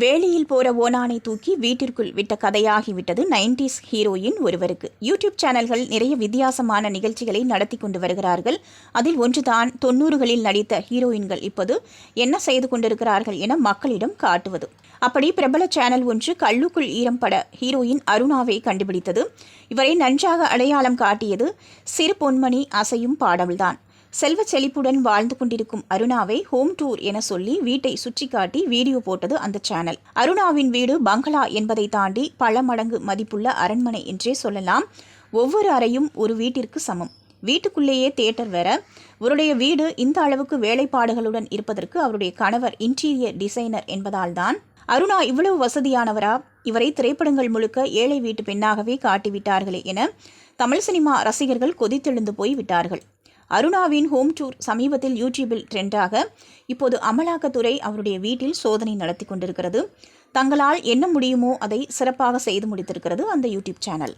வேலியில் போற ஓனானை தூக்கி வீட்டிற்குள் விட்ட கதையாகிவிட்டது நைன்டிஸ் ஹீரோயின் ஒருவருக்கு. யூடியூப் சேனல்கள் நிறைய வித்தியாசமான நிகழ்ச்சிகளை நடத்தி கொண்டு வருகிறார்கள். அதில் ஒன்றுதான் தொண்ணூறுகளில் நடித்த ஹீரோயின்கள் இப்போது என்ன செய்து கொண்டிருக்கிறார்கள் என மக்களிடம் காட்டுவது. அப்படி பிரபல சேனல் ஒன்று கல்லுக்குள் ஈரம் பட ஹீரோயின் அருணாவை கண்டுபிடித்தது. இவரை நன்றாக அடையாளம் காட்டியது சிறு பொன்மணி அசையும் பாடல்தான். செல்வ செழிப்புடன் வாழ்ந்து கொண்டிருக்கும் அருணாவை ஹோம் டூர் என சொல்லி வீட்டை சுற்றி காட்டி வீடியோ போட்டது அந்த சேனல். அருணாவின் வீடு பங்களா என்பதை தாண்டி பல மடங்கு மதிப்புள்ள அரண்மனை என்றே சொல்லலாம். ஒவ்வொரு அறையும் ஒரு வீட்டிற்கு சமம். வீட்டுக்குள்ளேயே தியேட்டர் வேற. இவருடைய வீடு இந்த அளவுக்கு வேலைப்பாடுகளுடன் இருப்பதற்கு அவருடைய கணவர் இன்டீரியர் டிசைனர் என்பதால் தான் அருணா இவ்வளவு வசதியானவரா? இவரை திரைப்படங்கள் முழுக்க ஏழை வீட்டு பெண்ணாகவே காட்டிவிட்டார்களே என தமிழ் சினிமா ரசிகர்கள் கொதித்தெழுந்து போய் விட்டார்கள். அருணாவின் ஹோம் டூர் சமீபத்தில் யூடியூபில் ட்ரெண்டாக இப்போது அமலாக்கத்துறை அவருடைய வீட்டில் சோதனை நடத்தி கொண்டிருக்கிறது. தங்களால் என்ன முடியுமோ அதை சிறப்பாக செய்து முடித்திருக்கிறது அந்த யூடியூப் சேனல்.